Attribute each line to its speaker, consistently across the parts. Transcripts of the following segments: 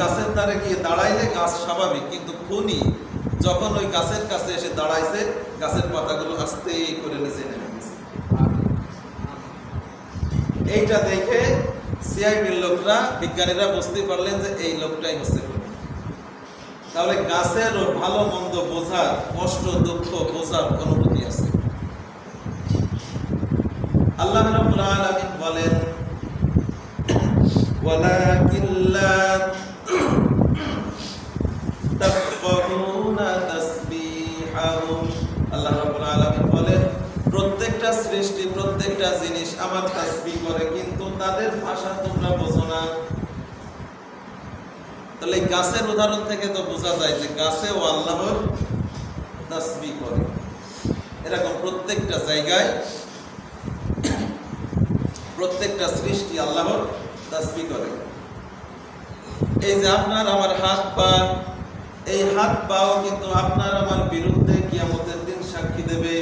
Speaker 1: গাছের দ্বারে গিয়ে দাঁড়াইলে গাছ স্বাভাবিক, কিন্তু খুনি যখন ওই গাছের কাছে এসে দাঁড়াইছে, গাছের পাতাগুলো আস্তে করে নিচে নেমে গেছে। এইটা দেখে সিআইডির লোকরা, বিজ্ঞানীরা বুঝতে পারলেন যে এই লোকটাই হচ্ছে তাহলে গাছেরও ভালো মন্দ বোঝার, কষ্ট, দুঃখ বোঝার অনুভূতি আছে। আল্লাহ রাব্বুল আলামিন বলেন ওয়ালাকিন লা তাফকাহুনা তাসবিহাহুম। আল্লাহ রাব্বুল আলামিন বলেন, প্রত্যেকটা সৃষ্টি, প্রত্যেকটা জিনিস আমার তাসবিহ করে, কিন্তু তাদের ভাষা তোমরা বোঝো না। তাহলে গাছের উদাহরণ থেকে তো বোঝা যায় যে গাছেও আল্লাহর তাসবিহ করে। এরকম প্রত্যেকটা জায়গায় প্রত্যেকটা সৃষ্টি আল্লাহর তাসবিহ করে। এই যে আপনার আমার হাত পা এই হাত পাও কিন্তু আপনার আমার বিরুদ্ধে কিয়ামতের দিন সাক্ষী দেবে।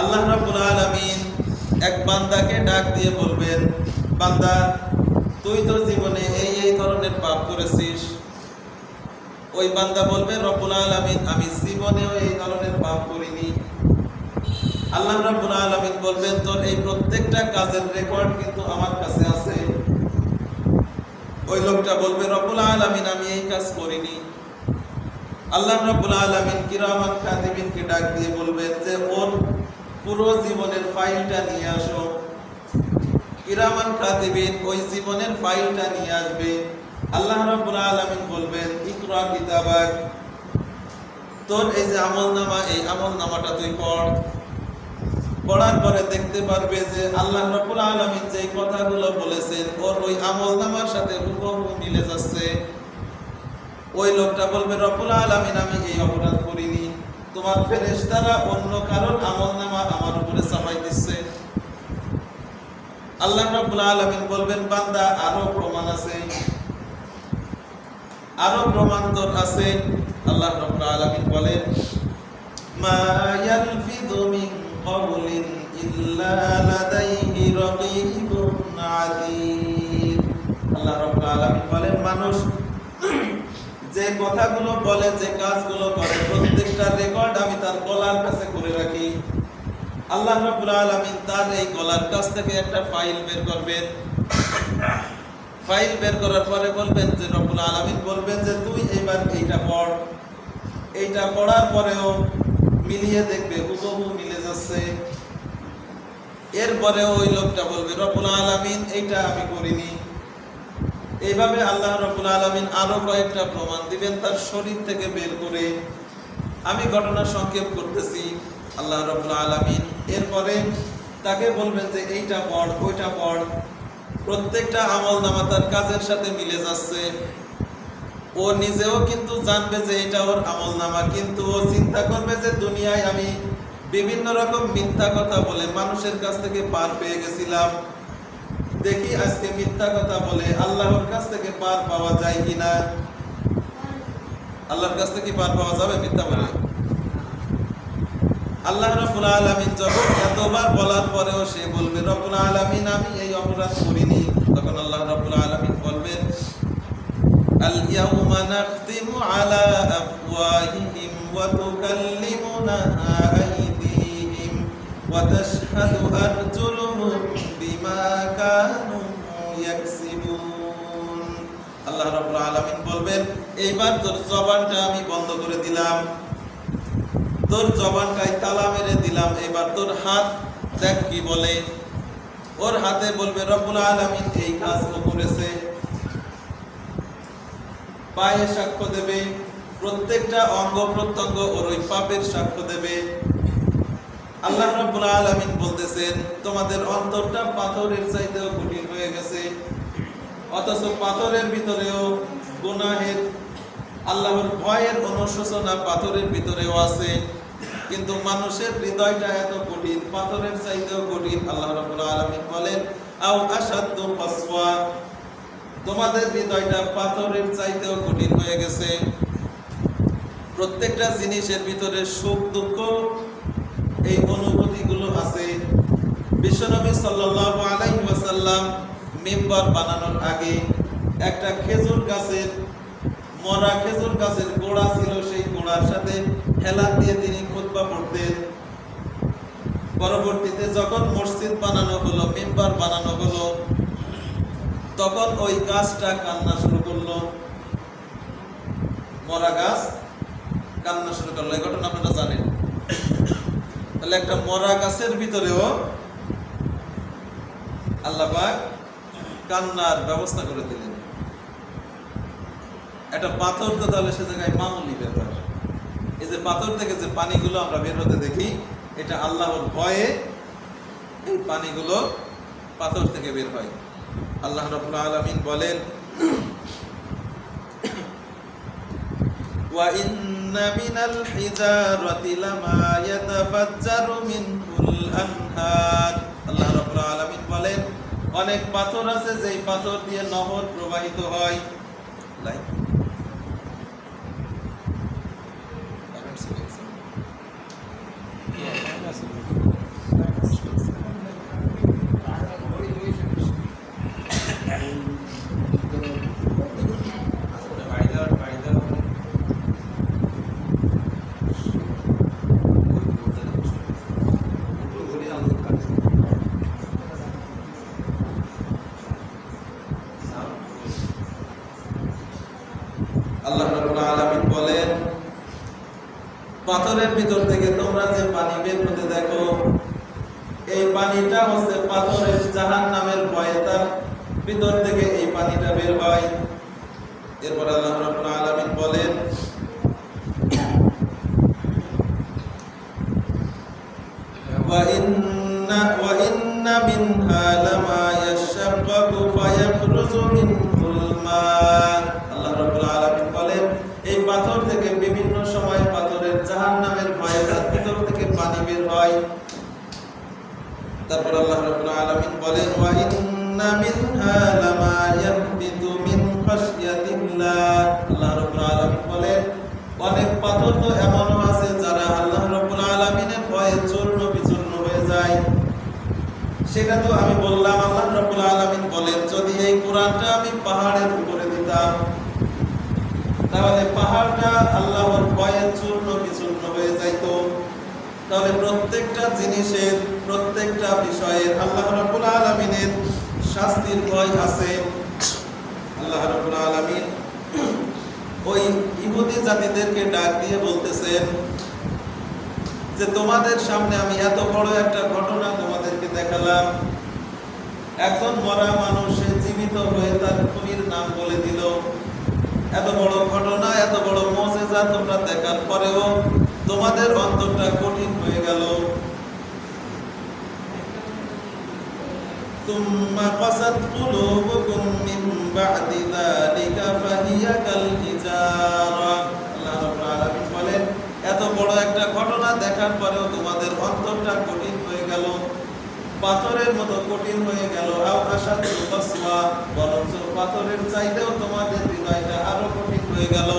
Speaker 1: আল্লাহ রাব্বুল আলামিন এক বান্দাকে ডাক দিয়ে বলবেন, বান্দা, তুই তোর জীবনে এই এই ধরনের পাপ করেছিস? ওই বান্দা বলবে, রব্বুল আলামিন, আমি জীবনেও এই ধরনের পাপ করিনি। আল্লাহ রাব্বুল আলামিন বলবেন, তোর এই প্রত্যেকটা কাজের রেকর্ড কিন্তু আমার কাছে আছে। ওই লোকটা বলবে, রব্বুল আলামিন, আমি এই কাজ করিনি। আল্লাহ রাব্বুল আলামিন কিরামান কাতিবিনকে ডাক দিয়ে বলবেন যে, ওর পুরো জীবনের ফাইলটা নিয়ে আসো। কিরামান কাতিবিন ওই জীবনের ফাইলটা নিয়ে আসবে। আল্লাহ রাব্বুল আলামিন বলবেন, ইকরা কিতাবাক, তোর এই যে আমলনামা, এই আমলনামাটা তুই পড়। পড়ার পরে দেখতে পারবে যে আল্লাহ রাব্বুল আলামিন যে কথাগুলো বলেছেন, ওর ওই আমল নামার সাথে হুবহু মিলে যাচ্ছে। ওই লোকটা বলবে, রব্বুল আলামিন, আমি এই অপরাধ করিনি। তোমার ফেরেশতারা অন্য কারোর আমলনামা আমার উপরে চাপাই দিচ্ছে। আল্লাহ রাব্বুল আলমিন বলবেন, বান্দা, আরও প্রমাণ আছে। আরও প্রমাণ তোর আছে। আল্লাহ রাব্বুল আলামিন বলেন, মা ইয়ালফিযু মিন قول إلا لديه رقيب عتيد আল্লাহ রাব্বুল আলামিন বলেন মানুষ যে কথাগুলো বলে যে কাজগুলো করে প্রত্যেকটা রেকর্ড আমি তার গলার কাছে করে রাখি আল্লাহ রাব্বুল আলামিন তার এই গলার কাছ থেকে একটা ফাইল বের করবেন ফাইল বের করার পরে বলবেন যে রব্বুল আলামিন বলবেন যে তুই এবার এইটা পড় এইটা পড়ার পরেও মিলিয়ে দেখবে, হুবহু মিলে যাচ্ছে। এরপরে ওই লোকটা বলবে, রব্বুল আলামিন, এইটা আমি করিনি। এইভাবে আল্লাহ রব্বুল আলামিন আরও কয়েকটা প্রমাণ দিবেন তার শরীর থেকে বের করে। আমি ঘটনা সংক্ষেপ করতেছি, আল্লাহ রব্বুল আলামিন। এরপরে তাকে বলবেন যে, এইটা পড়, ওইটা পড়। প্রত্যেকটা আমল নামা তার কাজের সাথে মিলে যাচ্ছে। ও নিজেও কিন্তু জানবে যে এটা ওর আমল নামা কিন্তু ও চিন্তা করবে যে দুনিয়ায় আমি বিভিন্ন রকম মিথ্যা কথা বলে মানুষের কাছ থেকে পার পেয়ে গেছিলাম। দেখি আজকে মিথ্যা কথা বলে আল্লাহর কাছ থেকে পার পাওয়া যায় কিনা আল্লাহর কাছ থেকে পার পাওয়া যাবে মিথ্যা বলে? আল্লাহ রাব্বুল আলামিন যখন এতবার বলার পরেও সে বলবে, রব্বুল আলামিন, আমি এই অপরাধ করিনি। তখন আল্লাহ রাব্বুল আলামিন বলবেন اليوم نختم على أفواههم وتكلمنا أيديهم وتشهد أرجلهم بما كانوا يكسبون আল্লাহ রাব্বুল আলামিন বলবেন এইবার তোর জবানটা আমি বন্ধ করে দিলাম তোর জবানটাই তালা মেরে দিলাম এবার তোর হাত দেখ কি বলে ওর হাতে বলবে রব্বুল আলামিন এই কাজ ও করেছে পায়ে সাক্ষ্য দেবে, প্রত্যেকটা অঙ্গ প্রত্যঙ্গ ওর ওই পাপের সাক্ষ্য দেবে। আল্লাহ রাব্বুল আলামিন বলতেছেন, তোমাদের অন্তরটা পাথরের চাইতেও কঠিন হয়ে গেছে। অথচ পাথরের ভিতরেও গুনাহের, আল্লাহর ভয়ের অনুশোচনা পাথরের ভিতরেও আছে। কিন্তু মানুষের হৃদয়টা এত কঠিন, পাথরের চাইতেও কঠিন। আল্লাহ রাব্বুল আলামিন বলেন, আও আসাদ্দু ফাসওয়া। তোমাদের হৃদয়টা পাথরের চাইতেও কঠিন হয়ে গেছে। প্রত্যেকটা জিনিসের ভিতরে সুখ, দুঃখ, এই অনুভূতিগুলো আছে। বিশ্বনবী আলাইহি ওয়াসাল্লাম বানানোর আগে একটা খেজুর গাছের, মরা খেজুর গাছের গোড়া ছিল সেই গোড়ার সাথে হেলান দিয়ে তিনি খুতবা পড়তেন। পরবর্তীতে যখন মসজিদ বানানো হলো, মেম্বার বানানো হলো তখন ওই গাছটা কান্না শুরু করল। মরা গাছ কান্না শুরু করল। এই ঘটনা আপনারা জানেন। তাহলে একটা মরা গাছের ভিতরেও আল্লাপাক কান্নার ব্যবস্থা করে দিলেন। একটা পাথর তো তাহলে সে জায়গায় মামুলি ব্যাপার। এই যে পাথর থেকে যে পানিগুলো আমরা বের হতে দেখি, এটা আল্লাহর ভয়ে এই পানিগুলো পাথর থেকে বের হয়। আল্লাহ রাব্বুল আলামিন বলেন وإن من الحجارة لما يتفجر منه الأنهار আল্লাহ রাব্বুল আলামিন বলেন অনেক পাথর আছে যেই পাথর দিয়ে নহর প্রবাহিত হয় লাইক আলামিন বলেন পাথরের ভিতর থেকে তোমরা যে পানি বের হতে দেখো এই পানিটা হচ্ছে পাথরের জাহান নামের ভয়ে তার ভিতর থেকে এই পানিটা বের হয় এরপর আল্লাহ রাব্বুল আলামিন বলেন وإن وإن منها রাব্বুল আলামিন বলেন, ওয়া ইন্না মিনহা লামা ইয়াহবিতু মিন খাশিয়াতিল্লাহ। আল্লাহ রাব্বুল আলামিন বলেন, অনেক পাথর তো এমনও আছে যারা আল্লাহ রাব্বুল আলামিনের ভয়ে চূর্ণ বিচূর্ণ হয়ে যায়। সেটা তো আমি বললাম, আল্লাহ রাব্বুল আলামিন বলেন, যদি এই কোরআনটা আমি পাহাড়ের উপরে দিতাম, তাহলে পাহাড়টা আল্লাহর ভয়ে চূর্ণ বিচূর্ণ হয়ে যাইতো। তাহলে প্রত্যেকটা জিনিসের, প্রত্যেকটা বিষয়ের আল্লাহ রাব্বুল আলামিনের শাস্তির ভয় আছে। আল্লাহ রাব্বুল আলামিন ওই ইহুদি জাতিদেরকে ডাক দিয়ে বলতেছেন যে, তোমাদের সামনে আমি এত বড় একটা ঘটনা তোমাদেরকে দেখালাম। একজন মরা মানুষ জীবিত হয়ে তার খুনির নাম বলে দিল। এত বড় ঘটনা, এত বড় মজেজা তোমরা দেখার পরেও তোমাদের অন্তরটা গেল ثم قست قلوبكم من بعد ذلك فهي كالحجارة আল্লাহ রাব্বুল আলামিন বলেন এত বড় একটা ঘটনা দেখার পরেও তোমাদের অন্তরটা কঠিন হয়ে গেল পাথরের মতো কঠিন হয়ে গেল আও আশাদ কসওয়া বরঞ্চ পাথরের চাইতেও তোমাদের হৃদয়টা আরো কঠিন হয়ে গেল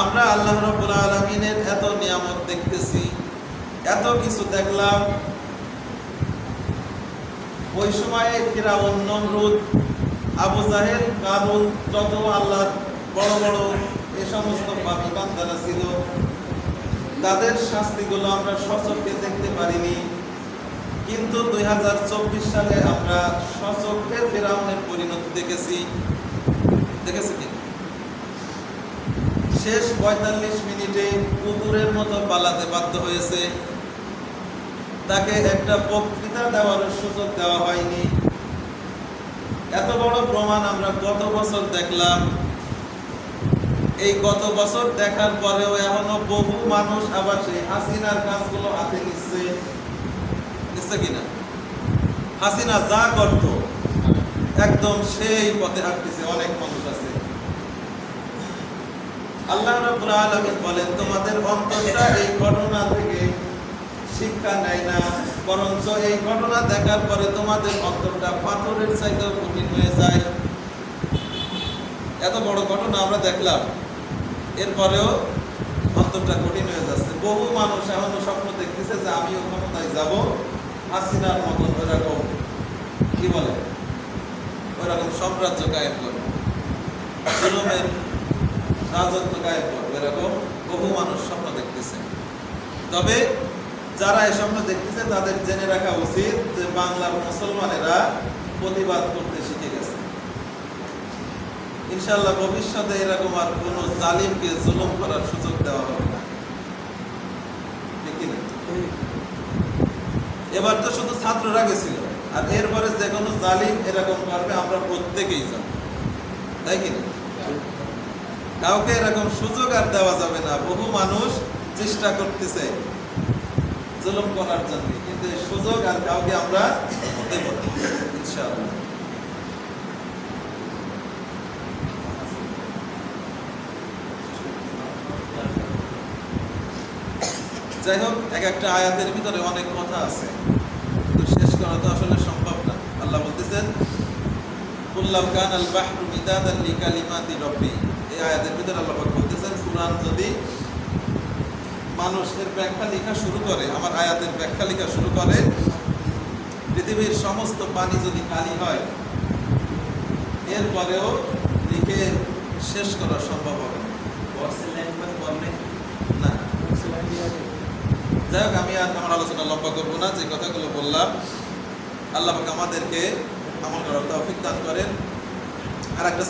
Speaker 1: আমরা আল্লাহ রাব্বুল আলামিনের এত নিয়ামত দেখতেছি এত কিছু দেখলাম। ওই সময়ে ফিরাউন নমরুদ, আবু জাহেল কারুন যত আল্লাহর বড় বড় এ সমস্ত পাপি বান্দারা ছিল, তাদের শাস্তিগুলো আমরা সচক্ষে দেখতে পারিনি। কিন্তু দুই হাজার চব্বিশ সালে আমরা সচক্ষে ফেরাউনের পরিণতি দেখেছি। দেখেছি কি? শেষ পঁয়তাল্লিশ মিনিটে কুকুরের মতো পালাতে বাধ্য হয়েছে। তাকে একটা বক্তৃতা দেওয়ার সুযোগ দেওয়া হয়নি। এত বড় প্রমাণ আমরা গত বছর দেখলাম। এই গত বছর দেখার পরেও এখনও বহু মানুষ আবার সেই হাসিনার কাজগুলো হাতে নিচ্ছে। নিচ্ছে কিনা হাসিনা যা করত, একদম সেই পথে হাঁটতেছে, অনেক মানুষ আছে। আল্লাহ রাব্বুল আলামিন বলেন, তোমাদের অন্তরটা এই ঘটনা থেকে শিক্ষা নেয় না, বরঞ্চ এই ঘটনা দেখার পরে তোমাদের অন্তরটা পাথরের চাইতেও কঠিন হয়ে যায়। এত বড় ঘটনা আমরা দেখলাম। এরপরেও অন্তরটা কঠিন হয়ে যাচ্ছে। বহু মানুষ এখনও স্বপ্ন দেখতেছে যে আমিও ক্ষমতায় যাব, হাসিনার মতন এরকম কি বলে? ওইরকম সাম্রাজ্য কায়েম করবে জুলুমের রাজত্ব কায়েম করবে এরকম বহু মানুষ স্বপ্ন দেখতেছে। তবে যারা এই স্বপ্ন দেখতেছে, তাদের জেনে রাখা উচিত যে বাংলার মুসলমানেরা প্রতিবাদ করতে শিখে গেছে ইনশাআল্লাহ ভবিষ্যতে এরকম আর কোন জালিমকে জুলুম করার সুযোগ দেওয়া হবে না? এবার তো শুধু ছাত্ররা গেছিল, আর এরপরে যে কোনো জালিম এরকম করবে আমরা প্রত্যেকেই যাব তাই কি না? কাউকে এরকম সুযোগ আর দেওয়া যাবে না বহু মানুষ চেষ্টা করতেছে জুলুম করার জন্য। কিন্তু সুযোগ আর কাউকে আমরা দেব ইনশাআল্লাহ। যাই হোক, এক একটা আয়াতের ভিতরে অনেক কথা আছে। তো শেষ করা তো আসলে সম্ভব না। আল্লাহ বলতেছেন কুল্লাম কান আল বাহরু মিদাদান লিকালিমাতি রব্বি। এই আয়াতের ভিতরে আল্লাহ বলতেছেন, কুরআন যদি মানুষ এর ব্যাখ্যা লেখা শুরু করে, আমার আয়াতের ব্যাখ্যা লেখা শুরু করে, পৃথিবীর সমস্ত পানি যদি কালি হয়, এরপরেও লিখে শেষ করা সম্ভব হবে না। যাই হোক, আমি আর আমার আলোচনা লম্বা করব না, যে কথাগুলো বললাম, আল্লাহ আমাদেরকে আমল করার তৌফিক দান করেন আর একটা